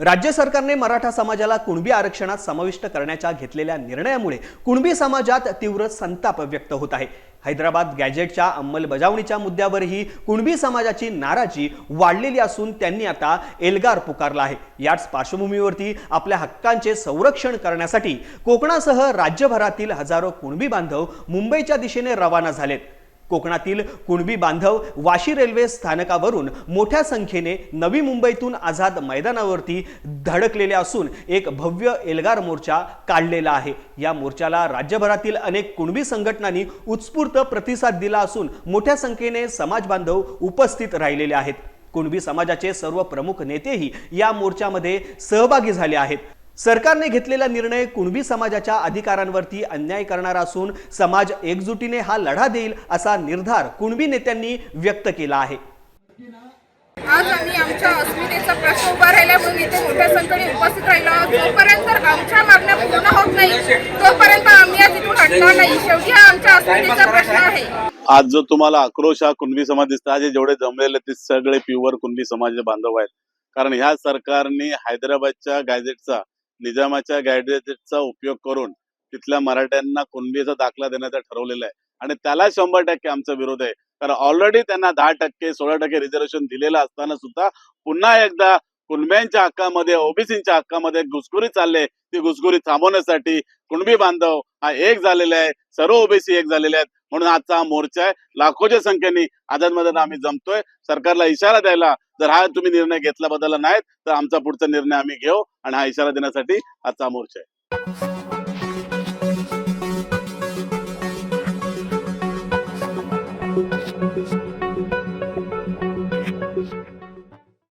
राज्य सरकारने मराठा समाजाला कुणबी आरक्षणात समाविष्ट करण्याच्या घेतलेल्या निर्णयामुळे कुणबी समाजात तीव्र संताप व्यक्त होत आहे. हैदराबाद गॅजेटच्या अंमलबजावणीच्या मुद्द्यावरही कुणबी समाजाची नाराजी वाढलेली असून त्यांनी आता एल्गार पुकारला आहे. याच पार्श्वभूमीवरती आपल्या हक्कांचे संरक्षण करण्यासाठी कोकणासह राज्यभरातील हजारो कुणबी बांधव मुंबईच्या दिशेने रवाना झालेत. कोकणातील कुणबी बांधव वाशी रेल्वे स्थानकावरून मोठ्या संख्येने नवी मुंबईतून आझाद मैदानावरती धडकलेले असून एक भव्य एल्गार मोर्चा काढलेला आहे. या मोर्चाला राज्यभरातील अनेक कुणबी संघटनांनी उत्स्फूर्त प्रतिसाद दिला असून मोठ्या संख्येने समाज बांधव उपस्थित राहिलेले आहेत. कुणबी समाजाचे सर्व प्रमुख नेतेही या मोर्चामध्ये सहभागी झाले आहेत. सरकारने घेतलेला निर्णय कुणबी समाजाच्या अधिकारांवरती अन्याय करणारा असून समाज एकजुटीने हा लढा देईल असा निर्धार कुणबी नेत्यांनी व्यक्त केला आहे. आज आम्ही आमच्या अस्मितेचा प्रश्न उभा राहिला म्हणून इथे मोठ्या संख्येने उपस्थित राहिलो आहोत. जोपर्यंत आमच्या मागण्या पूर्ण होत नाही तोपर्यंत आम्ही आज इथून हटणार नाही. शेवटी हा आमच्या अस्मितेचा प्रश्न आहे. आज जो तुम्हाला आक्रोश हा कुणबी समाज दिसतो आज जेवढे जमलेले ते सगळे प्युअर कुणबी समाज बांधव आहेत. कारण ह्या सरकारने हैदराबादच्या गॅजेटचा निजामाच्या गॅजेटचा उपयोग करून तिथल्या मराठ्यांना कुणबीचा दाखला देण्याचं ठरवलेलं आहे. आणि त्याला शंभर टक्के आमचा विरोध आहे. कारण ऑलरेडी त्यांना दहा टक्के सोळा टक्के रिझर्वेशन दिलेलं असताना सुद्धा पुन्हा एकदा कुणब्यांच्या हक्कामध्ये ओबीसीच्या हक्कामध्ये घुसखोरी चालले ती घुसखोरी थांबवण्यासाठी कुणबी बांधव हा एक झालेला आहे. सर्व ओबीसी एक झालेले आहेत. म्हणून आजचा हा मोर्चा आहे. लाखोच्या संख्येने आझाद मैदान आम्ही जमतोय. सरकारला इशारा द्यायला जर हा तुम्ही निर्णय घेतला बदलला नाहीत तर आमचा पुढचा निर्णय आम्ही घेऊ आणि हा इशारा देण्यासाठी आजचा मोर्चा आहे.